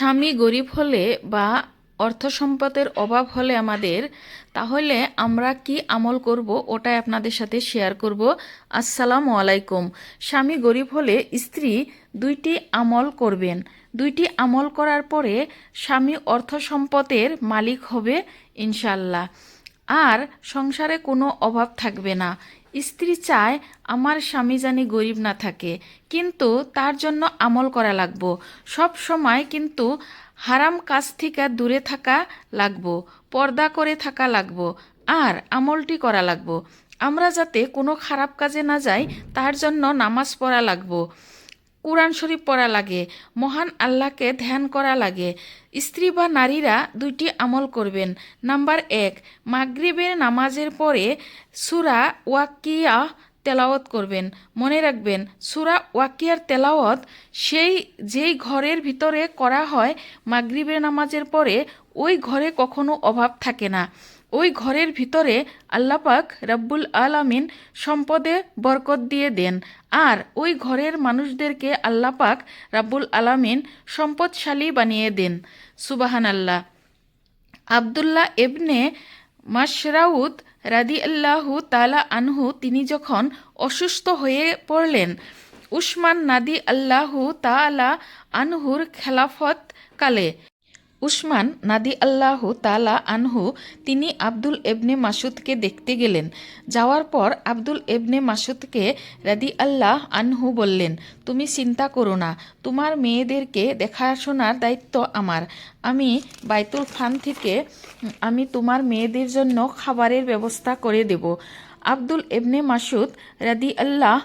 স্বামী গরিব হলে বা অর্থ সম্পদের অভাব হলে আমাদের, তাহলে আমরা কি আমল করব ওটাই আপনাদের সাথে শেয়ার করব। আসসালামু আলাইকুম। স্বামী গরিব হলে স্ত্রী দুইটি আমল করবেন। দুইটি আমল করার পরে স্বামী অর্থ সম্পদের মালিক হবে ইনশাল্লাহ আর সংসারে কোনো অভাব থাকবে না। স্ত্রী চায় আমার স্বামী জানি গরিব না থাকে, কিন্তু তার জন্য আমল করা লাগবো। সব সময় কিন্তু হারাম কাজ থেকে দূরে থাকা লাগবো, পর্দা করে থাকা লাগবো, আর আমলটি করা লাগবো। আমরা যাতে কোনো খারাপ কাজে না যাই, তার জন্য নামাজ পড়া লাগবো। কোরআন শরীফ পড়া লাগে, মহান আল্লাহকে ধ্যান করা লাগে। স্ত্রী বা নারীরা দুইটি আমল করবেন। নাম্বার এক, মাগরিবের নামাজের পরে সুরা ওয়াকিয়া তেলাওয়াত করবেন। মনে রাখবেন, সুরা ওয়াকিয়ার তেলাওয়াত সেই, যেই ঘরের ভিতরে করা হয়, মাগরিবের নামাজের পরে ওই ঘরে কখনো অভাব থাকে না। ওই ঘরের ভিতরে আল্লাপাক রব্বুল আলামিন সম্পদে বরকত দিয়ে দেন। আর ওই ঘরের মানুষদেরকে আল্লাপাক রাব্বুল আলামিন সম্পদশালী বানিয়ে দেন। সুবাহান আল্লাহ আবদুল্লাহ এবনে মাসরাউদ রাদি আল্লাহু তালা আনহু তিনি যখন অসুস্থ হয়ে পড়লেন, উসমান নাদি আল্লাহু তালা আনহুর খেলাফত কালে উসমান নাদি আল্লাহু তালা আনহু, তিনি আব্দুল এবনে মাসুদকে দেখতে গেলেন। যাওয়ার পর আব্দুল এবনে মাসুদকে রাদি আল্লাহ আনহু বললেন, তুমি চিন্তা করো না, তোমার মেয়েদেরকে দেখাশোনার দায়িত্ব আমার। আমি বাইতুল ফান থেকে, আমি তোমার মেয়েদের জন্য খাবারের ব্যবস্থা করে দেব। আব্দুল এবনে মাসুদ রাদি আল্লাহ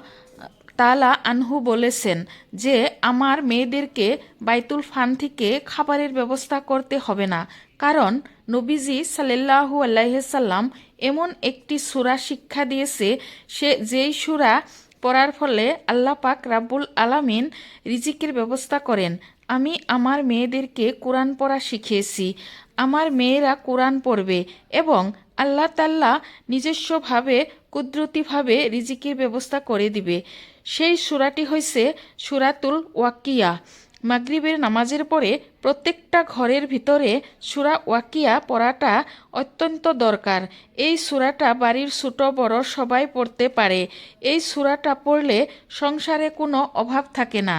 তালা আনহু বলেছেন যে, আমার মেয়েদেরকে বাইতুল ফান থেকে খাবারের ব্যবস্থা করতে হবে না। কারণ নবীজি সাল্লাহু আল্লাহসাল্লাম এমন একটি সুরা শিক্ষা দিয়েছে, সে, যেই সুরা পড়ার ফলে আল্লাহ পাক রাব্বুল আলামিন রিজিকের ব্যবস্থা করেন। আমি আমার মেয়েদেরকে কোরআন পড়া শিখিয়েছি। আমার মেয়েরা কোরআন পড়বে এবং আল্লাহ তাল্লাহ নিজস্বভাবে কুদরতিভাবে রিজিকের ব্যবস্থা করে দিবে। সেই সুরাটি হয়েছে সুরাতুল ওয়াকিয়া। মাগরিবের নামাজের পরে প্রত্যেকটা ঘরের ভিতরে সুরা ওয়াকিয়া পড়াটা অত্যন্ত দরকার। এই সুরাটা বাড়ির ছোট বড় সবাই পড়তে পারে। এই সুরাটা পড়লে সংসারে কোনো অভাব থাকে না।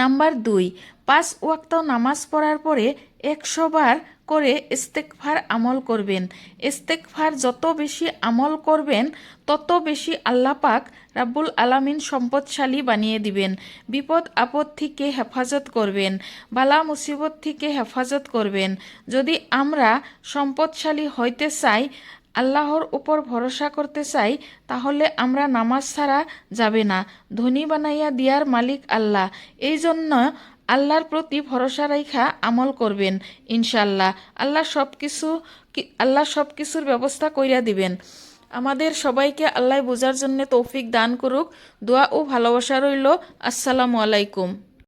নাম্বার দুই, পাঁচ ওয়াক্ত নামাজ পড়ার পরে একশো বার করে ইস্তেকফার আমল করবেন। ইস্তেকফার যত বেশি আমল করবেন, তত বেশি আল্লাহ পাক রাব্বুল আলামিন সম্পদশালী বানিয়ে দিবেন। বিপদ আপদ থেকে হেফাজত করবেন, বালা মুসিবত থেকে হেফাজত করবেন। যদি আমরা সম্পদশালী হইতে চাই, আল্লাহর উপর ভরসা করতে চাই, তাহলে আমরা নামাজ ছাড়া যাবে না। ধনী বানাইয়া দিয়ার মালিক আল্লাহ। এই জন্য আল্লাহর প্রতি ভরসা রেখা আমল করবেন ইনশাল্লাহ আল্লাহ সব কিছু আল্লাহ সব কিছুর ব্যবস্থা কইরা দিবেন। আমাদের সবাইকে আল্লাহ বোঝার জন্য তৌফিক দান করুক। দোয়া ও ভালোবাসা রইল। আসসালামু আলাইকুম।